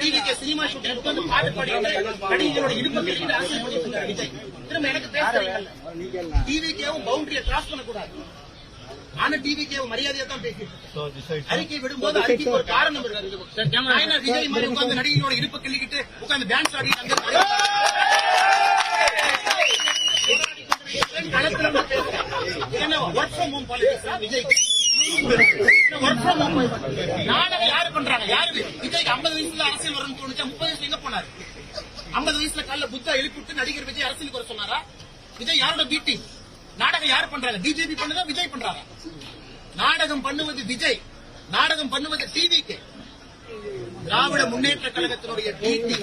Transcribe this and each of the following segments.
டிவிக்கு cinema shooting பாட்டு பாடிட்டு நடிகைகளோட இடுப்பு கட்டிட்டு அரசியல் பண்ணிட்டு இருக்காரு விஜய் திரும்ப எனக்கு பேசுறீங்கல்ல டிவிக்கேவும் பவுண்டரியை கிராஸ் பண்ணக்கூடாது. ஆனா டிவிக்கேவும் மரியாதையா தான் பேசிட்டு இருக்கேன். அறிக்கை விடும்போது அறிக்கைக்கு ஒரு காரணம் இருக்கு விஜய் மாதிரி உட்கார்ந்து நடிகைகளோட இடுப்பு கிள்ளிக்கிட்டு உட்கார்ந்து டான்ஸ் ஆடி அங்க களத்துல இருந்து பேசுறேன். இது என்ன work from home Vijay. Work from home நாடகம் யாரு பண்றாங்க? யாரு? விஜய்க்கு 50 வயசுல அரசியல் வரும்னு தோணுச்சா? 30 வயசுல எங்க போனாரு? 50 வயசுல காலைல புத்தா எழுப்பி விட்டு நடிகர் விஜய் அரசியலுக்கு வர சொன்னாரா? விஜய் யாரோட பீட்டி நாடகம் யாரு பண்றாங்க? பிஜேபி பண்ணுதா? விஜய் பண்றாங்க நாடகம் பண்ணுவது விஜய். நாடகம் பண்ணுவது டிவிக்கு திராவிட முன்னேற்ற கழகத்தினுடைய டிடி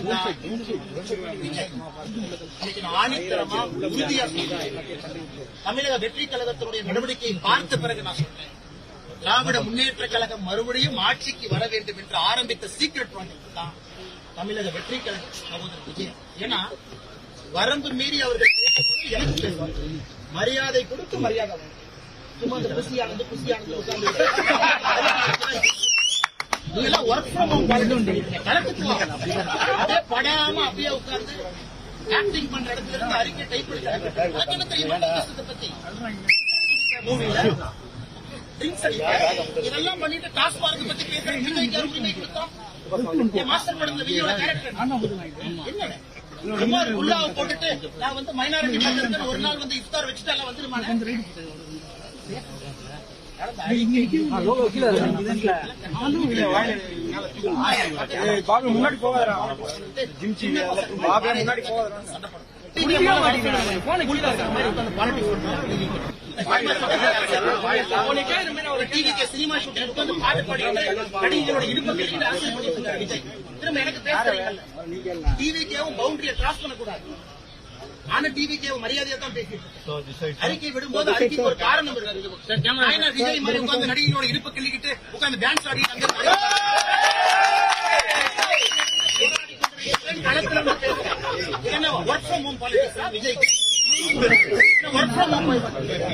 ஆணித்தரமா உறுதியா சொல்றேன். தமிழக வெற்றி கழகத்தினுடைய நடவடிக்கையை பார்த்த பிறகு நான் சொல்றேன். திராவிட முன்னேற்ற கழகம் மறுபடியும் ஆட்சிக்கு வர வேண்டும் என்று ஆரம்பித்த சீக்ரெட் ப்ராஜெக்ட் தான் தமிழக வெற்றி கழக சகோதரர் விஜய் ஏன்னா வரம்பு மீறி அவர்கள் எனக்கு மரியாதை கொடுத்து மரியாதை சும்மா அந்த குசியானது குசியானது உட்கார்ந்து. இதெல்லாம் ஒர்க் ஃப்ரம் ஹோம் களத்துக்கு வாங்க. அதே படாம அப்படியே உட்கார்ந்து ஆக்டிங் பண்ற இடத்துல இருந்து அறிக்கை டைப் எடுக்கிறாங்க உனக்கு பத்தி. மூவில ட்ரிங்க்ஸ் அடிக்க இதெல்லாம் பண்ணிட்டு டாஸ்மார்க் பத்தி பேசுறேன். விஜய்க்கு உரிமை கொடுத்தோம் என் மாஸ்டர் படத்துல விஜயோட கேரக்டர் என்ன குமார் ஒரு குல்லாவை போட்டுட்டு நான் வந்து மைனாரிட்டி ஒரு நாள் வந்து இஃப்தார் வச்சுட்டு எல்லாம் வந்துருமா பாபு முன்னாடி போகாதடா பாபு முன்னாடி சினிமா ஷூட்டிங் பாட்டு இடுப்பு திரும்ப எனக்கு பேசுறீங்கல்ல டிவிக்கேவும் பவுண்டரியை கிராஸ் பண்ணக்கூடாது ஆனா டிவிக்கேவும் மரியாதையா தான் பேசிட்டு. அறிக்கை விடும்போது அறிக்கைக்கு ஒரு காரணம் இருக்கு. விஜய் மாதிரி உட்கார்ந்து நடிகைகளோட இடுப்பு கிள்ளிக்கிட்டு உட்கார்ந்து dance Aadi work from home பாலிடிக்ஸா விஜய்க்கு?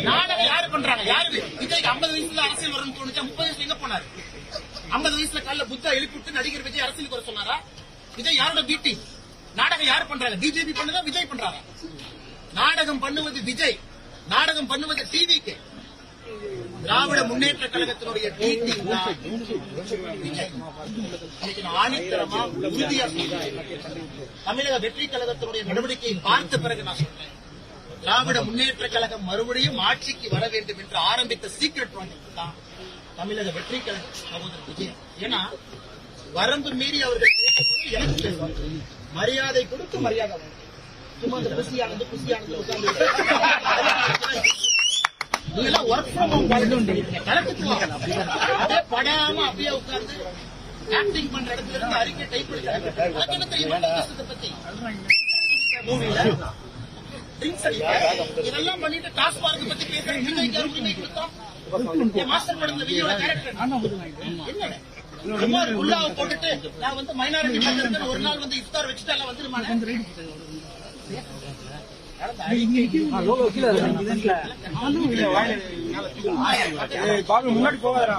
நாடகம் யாரு பண்றாங்க? யாரு? விஜய்க்கு 50 வயசுல அரசியல் வரும்னு தோணுச்சா. 30 வயசுல எங்க போனாரு? 50 வயசுல காலைல புத்தா எழுப்பி விட்டு நடிகர் விஜய் அரசியலுக்கு வர சொன்னாரா? விஜய் யாரோட பீட்டி நாடகம் யார் பண்றாங்க? பிஜேபி பண்ணுதா? விஜய் பண்றாங்க நாடகம் பண்ணுவது விஜய். நாடகம் பண்ணுவது டிவிக்கு திராவிட முன்னேற்ற கழகத்தினுடைய டிடி ஆணித்தரமா உறுதியா சொல்றேன். தமிழக வெற்றி கழகத்தினுடைய நடவடிக்கையை பார்த்த பிறகு நான் சொல்றேன். திராவிட முன்னேற்ற கழகம் மறுபடியும் ஆட்சிக்கு வர வேண்டும் என்று ஆரம்பித்த சீக்ரெட் ப்ராஜெக்ட் தான் தமிழக வெற்றி கழக சகோதரர் விஜயன் ஏன்னா வரம்பு மீறி அவர்கள் மரியாதை கொடுத்து மரியாதை சும்மா அந்த குசியானது குசியானது உட்கார்ந்து ஒர்க் ஃப்ரம் ஹோம் படாம அப்படியே உட்கார்ந்து ஆக்டிங் பண்ற இடத்துல இருந்து அறிக்கை டைப் பத்தி. மூவில ட்ரிங்க்ஸ் அடிக்க. இதெல்லாம் பண்ணிட்டு டாஸ்மார்க் பத்தி பேசுறேன். மாஸ்டர் படத்துல விஜயோட கேரக்டர் என்ன சும்மா ஒரு குல்லாவை போட்டுட்டு நான் வந்து மைனாரிட்டி பண்றேன் ஒரு நாள் வந்து இஃப்தார் வச்சுட்டு எல்லாம் வந்துருமானே முன்னாடி பாபு முன்னாடி போடுறேன்